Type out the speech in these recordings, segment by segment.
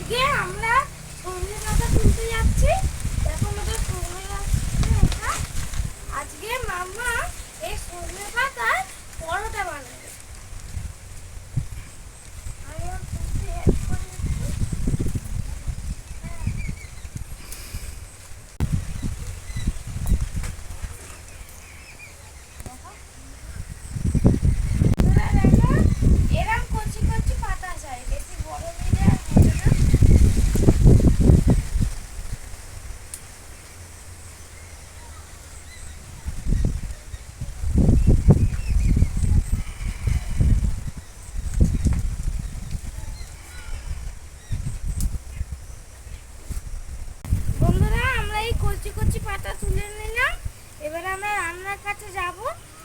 আজকে আমরা সজনে পাতা তুলতে যাচ্ছি দেখো আমাদের সজনে গাছ এটা। আজকে মামা এই সজনে পাতার পরোটা বানাবে আমি ওর তুলতে help করে দিচ্ছি। তোরা দেখো, এরম কচি কচি পাতা চাই বেশি বড় নিলে আর হবে না বন্ধুরা আমরা এই কচি কচি পাতা তুলে নিলাম এবারে আমরা রান্নার কাছে যাব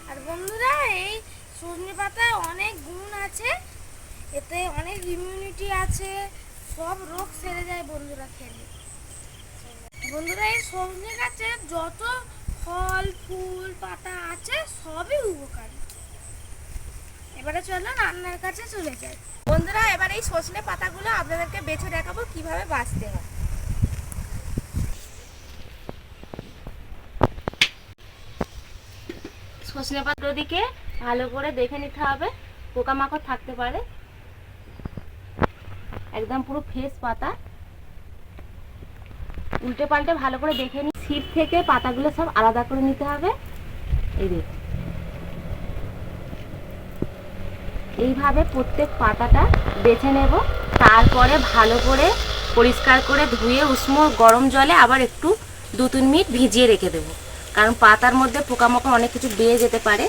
আর বন্ধুরা এই সজনে পাতায় অনেক গুণ আছে, এতে অনেক ইমিউনিটি আছে, সব রোগ সেরে যায় বন্ধুরা খেলে। বন্ধুরা, এই সজনে গাছে যত ফল, ফুল, পাতা আছে, সবই উপকারী। এবারে চলো রান্নার কাছে চলে যাই। বন্ধুরা, এবার এই সজনে পাতাগুলো আপনাদেরকে বেছে দেখাবো কীভাবে বাঁচতে হয়। সজনে পাতার দিকে ভালো করে দেখে নিতে হবে। পোকামাকড় থাকতে পারে। একদম পুরো ফ্রেশ পাতা। উল্টে পাল্টে ভালো করে দেখে নি সিট থেকে পাতাগুলো সব আলাদা করে নিতে হবে। এই দেখুন। এইভাবে প্রত্যেক পাতাটা বেছে নেব। তারপরে ভালো করে পরিষ্কার করে ধুয়ে উষ্ণ গরম জলে আবার একটু দু তিন মিনিট ভিজিয়ে রেখে দেবো। কারণ পাতার মধ্যে পোকামাকড় অনেক কিছু বেয়ে যেতে পারে।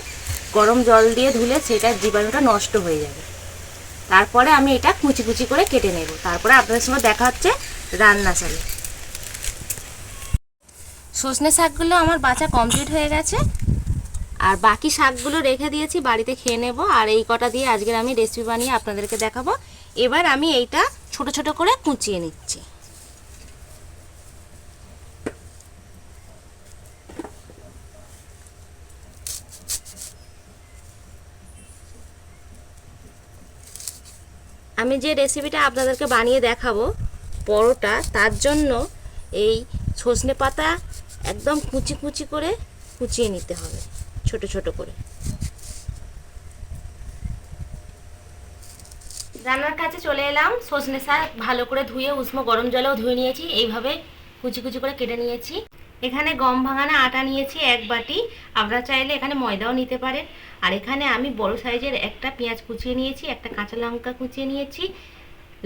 গরম জল দিয়ে ধুলে সেটার জীবাণুটা নষ্ট হয়ে যাবে। তারপরে আমি এটা কুচি কুচি করে কেটে নেব। তারপরে আপনাদের সঙ্গে দেখা হচ্ছে রান্না চালে সজনে শাকগুলো আমার বাছা কমপ্লিট হয়ে গেছে। আর বাকি শাকগুলো রেখে দিয়েছি, বাড়িতে খেয়ে নেব। আর এই কটা দিয়ে আজকের আমি রেসিপি বানিয়ে আপনাদেরকে দেখাবো। এবার আমি এইটা ছোট ছোট করে কুচিয়ে নিচ্ছি। আমি যে রেসিপিটা আপনাদেরকে বানিয়ে দেখাবো, পরোটা, তার জন্য এই সজনে পাতা একদম কুচি কুচি করে কুচিয়ে নিতে হবে, ছোট ছোট করে। রান্নার কাছে চলে এলাম সজনে শাক ভালো করে ধুয়ে, উষ্ণ গরম জলেও ধুয়ে নিয়েছি, এইভাবে কুচি কুচি করে কেটে নিয়েছি। এখানে গম ভাঙানো আটা নিয়েছি এক বাটি। আপনারা চাইলে এখানে ময়দাও নিতে পারেন। আর এখানে আমি বড় সাইজের একটা পেঁয়াজ কুচিয়ে নিয়েছি, একটা কাঁচা লঙ্কা কুচিয়ে নিয়েছি,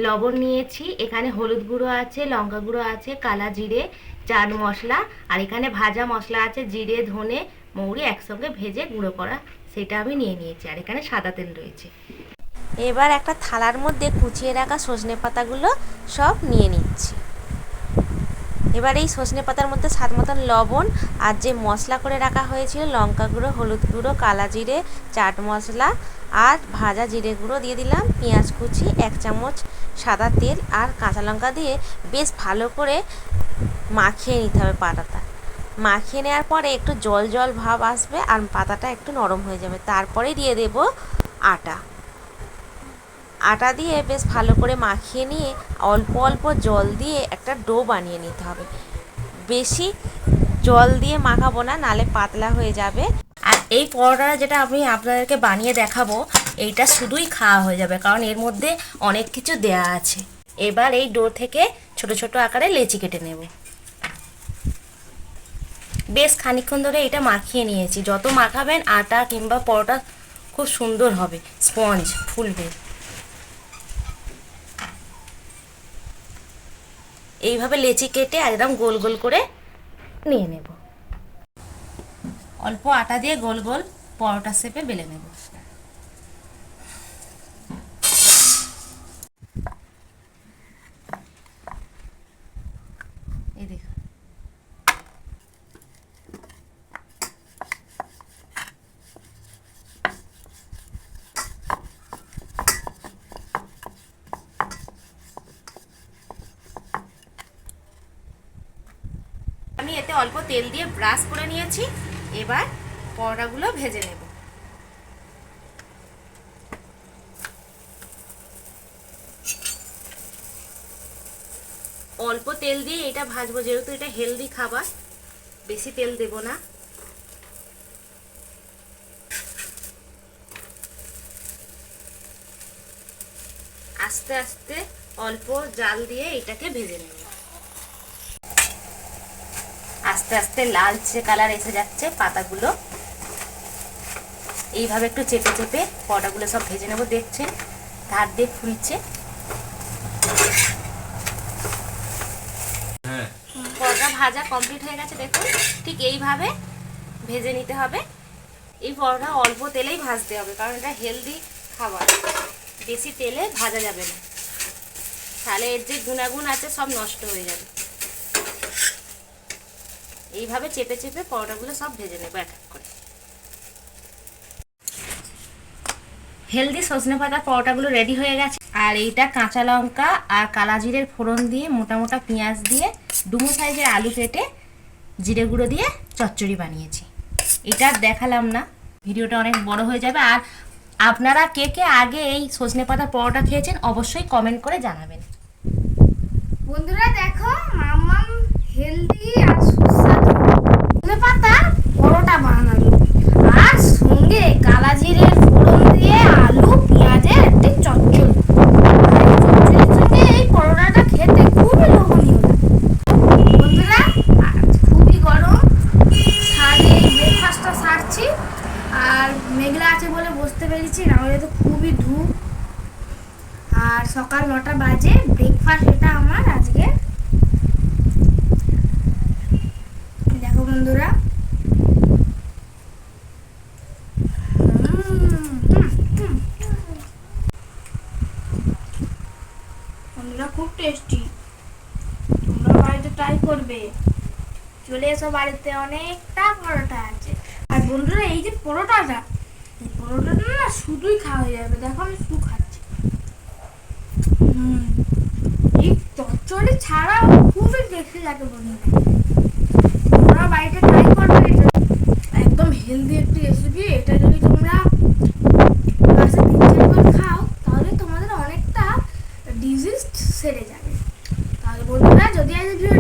লবণ নিয়েছি। এখানে হলুদ গুঁড়ো আছে, লঙ্কা গুঁড়ো আছে, কালা জিরে, চাট মশলা। আর এখানে ভাজা মশলা আছে, জিরে, ধনে, মৌরি একসঙ্গে ভেজে গুঁড়ো করা। সেটা আমি নিয়ে নিয়েছি। আর এখানে সাদা তেল রয়েছে। এবার একটা থালার মধ্যে কুচিয়ে রাখা সজনে পাতাগুলো সব নিয়ে নিচ্ছি। এবার এই সজনে পাতার মধ্যে স্বাদ মতন লবণ আর যে মশলা করে রাখা হয়েছিল, লঙ্কা গুঁড়ো, হলুদ গুঁড়ো, কালা জিরে, চাট মশলা আর ভাজা জিরে গুঁড়ো দিয়ে দিলাম, পেঁয়াজ কুচি, এক চামচ সাদা তেল আর কাঁচা লঙ্কা দিয়ে বেশ ভালো করে মাখিয়ে নিতে হবে পাতাটা। মাখিয়ে নেওয়ার পরে একটু জল জল ভাব আসবে আর পাতাটা একটু নরম হয়ে যাবে। তারপরে দিয়ে দেব আটা। আটা দিয়ে বেশ ভালো করে মাখিয়ে নিয়ে অল্প অল্প জল দিয়ে একটা ডো বানিয়ে নিতে হবে। বেশি জল দিয়ে মাখাবো না, নালে পাতলা হয়ে যাবে। আর এই পরোটাটা যেটা আমি আপনাদেরকে বানিয়ে দেখাবো, এইটা শুধুই খাওয়া হয়ে যাবে, কারণ এর মধ্যে অনেক কিছু দেয়া আছে। এবার এই ডো থেকে ছোট ছোট আকারে লেচি কেটে নেব। বেশ খানিকক্ষণ ধরে এটা মাখিয়ে নিয়েছি। যত মাখাবেন আটা কিংবা পরোটা খুব সুন্দর হবে, স্পঞ্জ ফুলবে। এইভাবে লেচি কেটে একদম গোল গোল করে নিয়ে নেব। অল্প আটা দিয়ে গোল গোল পরোটা সেপে বেলে নেব। আমি এতে অল্প তেল দিয়ে ব্রাশ করে নিয়েছি। এবার পরোটাগুলো ভেজে নেব। অল্প তেল দিয়ে এটা ভাজবো, যেহেতু এটা হেলদি খাবার, বেশি তেল দেব না। আস্তে আস্তে অল্প জাল দিয়ে এটাকে ভেজে নেব। আস্তে আস্তে লালচে কালার এসে যাচ্ছে পাতাগুলো। এইভাবে একটু চেপে চেপে পটাগুলো সব ভেজে নেব দেখছেন? ধার দিয়ে ফুলছে। হ্যাঁ। পরোটা ভাজা কমপ্লিট হয়ে গেছে দেখুন। ঠিক এইভাবে ভেজে নিতে হবে। এই পরোটা অল্প তেলেই ভাজতে হবে কারণ এটা হেলদি খাবার। বেশি তেলে ভাজা যাবে না। তাহলে এর যে গুণাগুণ আছে সব নষ্ট হয়ে যাবে। এইভাবে চেপে চেপে পরোটাগুলো সব ভেজে নেব এক এক করে। হেলদি সজনে পাতা পরোটাগুলো রেডি হয়ে গেছে। আর এইটা কাঁচা লঙ্কা আর কালা জিরের ফোড়ন দিয়ে মোটা মোটা পেঁয়াজ দিয়ে ডুমো সাইজের আলু কেটে জিরে গুঁড়ো দিয়ে চচ্চড়ি বানিয়েছি। এটা দেখালাম না, ভিডিওটা অনেক বড় হয়ে যাবে। আর আপনারা কে কে আগে এই সজনে পাতা পরোটা খেয়েছেন অবশ্যই কমেন্ট করে জানাবেন। বন্ধুরা দেখো, মাম্মাম হেলদি আর সুস্বাদু ধনে পাতা পরোটা বানালো আর সঙ্গে কালা জিরের ফোড়ন দিয়ে আলু পেঁয়াজের একটি চচ্চড়ি আর এই চচ্চড়ির সঙ্গে এই পরোটাটা খেতে খুবই লোভনীয় লাগে। বন্ধুরা আজ খুবই গরম সারি এই ব্রেকফাস্টটা সারছি আর মেঘলা আছে বলে বসতে পেরেছি নাহলে তো খুবই ধূপ আর সকাল নটা বাজে ব্রেকফাস্ট এটা আমার আজকে। দেখো বন্ধুরা। বন্ধুরা খুব টেস্টি তোমরা বাড়িতে ট্রাই করবে। চলে এসো বাড়িতে অনেকটা পরোটা আছে। আর বন্ধুরা এই যে পরোটাটা এই পরোটাটা না শুধুই খাওয়া যাবে। দেখো আমি শুধু খাচ্ছি। হুম, চচ্চড়ি ছাড়াও খুবই দেখতে লাগে বন্ধুরা। তোমরা বাড়িতে ট্রাই করবে এটা। একদম হেলদি একটি রেসিপি এটা যদি তোমরা মাসে তিন চারবার খাও, তাহলে তোমাদের অনেকটা ডিজিজ সেরে যাবে। তাহলে বন্ধুরা, যদি আজ ভিডিও